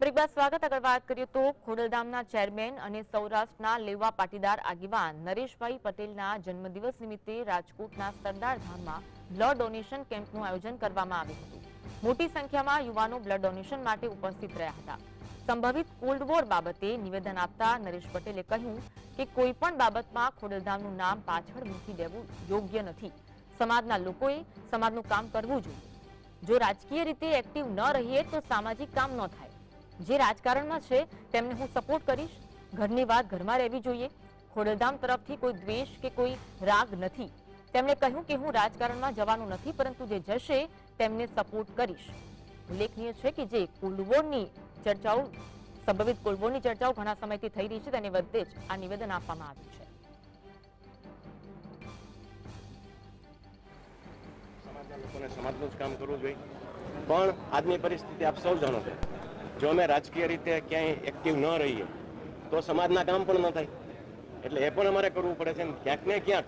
Break સ્વાગત આગળ વાત કરીએ તો ખોડલધામના ચેરમેન અને સૌરાષ્ટ્રના લેવા પાટીદાર આગેવાન નરેશભાઈ પટેલના જન્મદિવસ નિમિત્તે રાજકોટના સરદાર ધામમાં બ્લડ ડોનેશન કેમ્પનું આયોજન કરવામાં આવ્યું હતું. મોટી સંખ્યામાં યુવાનો બ્લડ ડોનેશન માટે ઉપસ્થિત રહ્યા હતા. સંભવિત કોલ્ડ વોર બાબતે નિવેદન આપતા નરેશ પટેલે કહ્યું કે કોઈ પણ બાબતમાં ખોડલધામનું નામ પાછળ મૂકી દેવું યોગ્ય નથી. સમાજના લોકોએ સમાજનું કામ કરવું જોઈએ. જો રાજકીય રીતે એક્ટિવ ન રહીએ તો સામાજિક કામ ન થાય. જે રાજકારણમાં છે, તેમને હું સપોર્ટ કરીશ. ઘરની વાત ઘરમાં રહેવી જોઈએ. ખોડલધામ તરફથી કોઈ દ્વેષ કે કોઈ રાગ નથી. તેમણે કહ્યું કે હું રાજકારણમાં જવાનું નથી, પરંતુ જે જશે, તેમને સપોર્ટ કરીશ. ઉલ્લેખનીય છે કે જે કુલવોરની ચર્ચાઓ, સંભવિત કુલવોરની ચર્ચાઓ ઘણા સમયથી થઈ રહી છે, તેને વધે જ આ નિવેદન આપવામાં આવ્યું છે. સમાજના જ કામ કરવું જોઈએ. પણ આજની પરિસ્થિતિ આપ સૌ જાણો છો. જો અમે રાજકીય રીતે ક્યાંય એક્ટિવ ન રહીએ તો સમાજના કામ પણ ન થાય. એટલે એ પણ અમારે કરવું પડે છે ને ક્યાંક ને ક્યાંક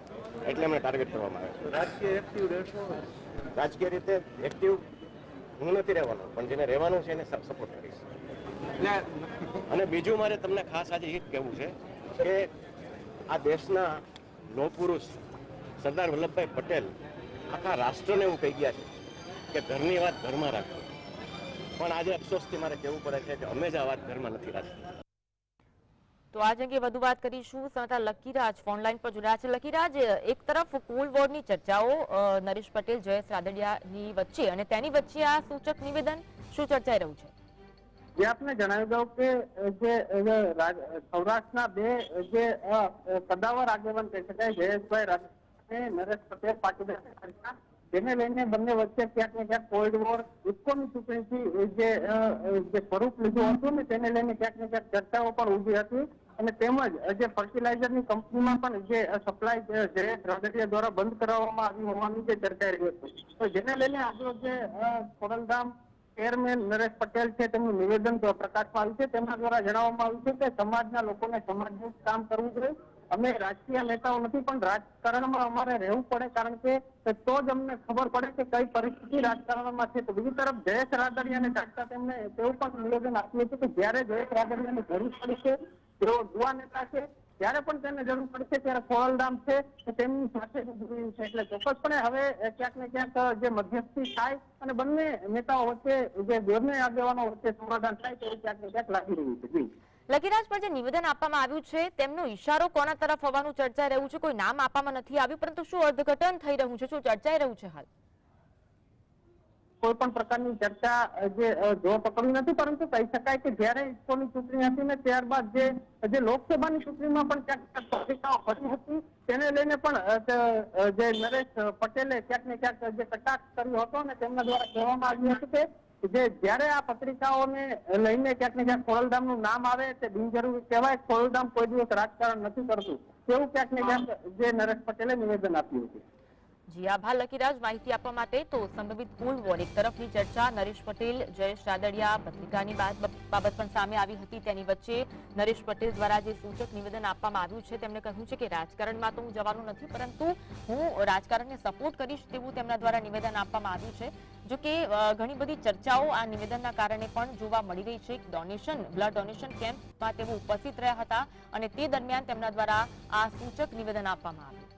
એટલે અમને ટાર્ગેટ કરવામાં આવે છે. રાજકીય એક્ટિવ રહેશો? રાજકીય રીતે એક્ટિવ હું નથી રહેવાનો પણ જેને રહેવાનું છે એને સપોર્ટ કરીશ. એટલે અને બીજું મારે તમને ખાસ આજે એ જ કહેવું છે કે આ દેશના લો પુરુષ સરદાર વલ્લભભાઈ પટેલ આખા રાષ્ટ્રને એવું કહી ગયા છે કે ઘરની વાત ઘરમાં રાખો. પણ આજે અફસોસથી મારે કહેવું પડે છે કે અમે જ આ વાત ઘરમાં નથી રાખી. તો આજ અંગે વધુ વાત કરીશું. સંતા લકીરાજ ફોનલાઈન પર જોડાયા છે. લકીરાજ એક તરફ કુલ વોર્ડની ચર્ચાઓ નરેશ પટેલ જયેશ રાદડિયાની વચ્ચે અને તેની વચ્ચે આ સૂચક નિવેદન શું ચર્ચાઈ રહ્યું છે? જે આપને જણાવી દઉં કે જે સૌરાષ્ટ્રના બે જે કદાવર આગેવાન કહી શકાય જયેશભાઈ રાજપૂત અને નરેશ પટેલ પાટીદાર જેને લઈને બંને વચ્ચે ક્યાંક ને ક્યાંક કોલ્ડ વોર ઇફકોની ચૂંટણીથી જે જે સ્વરૂપ લીધું હતું ને તેને લઈને ક્યાંક ને ક્યાંક ચર્ચાઓ પણ ઊભી હતી અને તેમજ જે ફર્ટિલાઇઝરની કંપનીમાં પણ જે સપ્લાય જે રાદડિયા દ્વારા બંધ કરાવવામાં આવી હોવાનું જે ચર્ચાઈ રહ્યું હતું. તો જેને લઈને આપણો જે ખોડલધામ ચેરમેન નરેશ પટેલ છે તેમનું નિવેદન પ્રકાશમાં આવ્યું છે. તેમના દ્વારા જણાવવામાં આવ્યું છે કે સમાજના લોકોને સમાજનું કામ કરવું જોઈએ. અમે રાજકીય નેતાઓ નથી, પણ રાજકારણમાં અમારે રહેવું પડે, કારણ કે તો જ અમને ખબર પડે કે કઈ પરિસ્થિતિ રાજકારણમાં છે. તો બીજી તરફ જયેશ રાદડિયાને ચાટતા તેમને તેવું પણ નિવેદન આપ્યું હતું કે જ્યારે જયેશ રાદડિયાની જરૂર પડશે, તેઓ યુવા નેતા છે જ્યારે પણ તેને જરૂર પડશે, ત્યારે ખોળલધામ છે તેમની સાથે ઊભી છે. એટલે ચોક્કસપણે હવે ક્યાંક ને ક્યાંક જે મધ્યસ્થી થાય અને બંને નેતાઓ વચ્ચે, જે બંને આગેવાનો વચ્ચે સમાધાન થાય, તેવું ક્યાંક ને ક્યાંક લાગી રહ્યું છે. જી. લકીરાજ પર જે નિવેદન આપવામાં આવ્યું છે તેમનો ઈશારો કોના તરફ હોવાનું ચર્ચાઈ રહ્યું છે? કોઈ નામ આપવામાં નથી આવ્યું પરંતુ શું અર્થઘટન થઈ રહ્યું છે? શું ચર્ચાઈ રહ્યું છે હાલ? કોઈ પણ પ્રકારની ચર્ચા જે અ, જોર પકડી નથી પરંતુ કહી શકાય કે જ્યારે ઇફકોની ચૂંટણી હતી ને ત્યારબાદ જે જે લોકસભાની ચૂંટણીમાં પણ ક્યાંક ક્યાંક કરી હતી તેને લઈને પણ જે નરેશ પટેલે ક્યાંક ને ક્યાંક જે કટાક્ષ કર્યો હતો અને તેમના દ્વારા કહેવામાં આવ્યું હતું કે જે જ્યારે આ પત્રિકાઓને લઈને ક્યાંક ને ક્યાંક ખોડલધામનું નામ આવે તે બિનજરૂરી કહેવાય, ખોડલધામ કોઈ દિવસ રાજકારણ નથી કરતું. તેવું ક્યાંક ને ક્યાંક જે નરેશ પટેલે નિવેદન આપ્યું હતું. જી, આભાર, લકીરાજ. માહિતી આપવા માટે તો સંભવિત કુલ વોર એક તરફની ચર્ચા. નરેશ પટેલ, જયેશ રાદડિયા પત્રિકાની બાત- બાબત પણ સામે આવી હતી. તેની વચ્ચે નરેશ પટેલ દ્વારા જે સૂચક નિવેદન આપવામાં આવ્યું છે, તેમણે કહ્યું છે કે રાજકારણમાં તો હું જવાનું નથી, પરંતુ હું રાજકારણને સપોર્ટ કરીશ તેવું તેમના દ્વારા નિવેદન આપવામાં આવ્યું છે. જો કે ઘણી બધી ચર્ચાઓ આ નિવેદનના કારણે પણ જોવા મળી રહી છે. ડોનેશન, બ્લડ ડોનેશન કેમ્પમાં તેઓ ઉપસ્થિત રહ્યા હતા અને તે દરમિયાન તેમના દ્વારા આ સૂચક નિવેદન આપવામાં આવ્યું.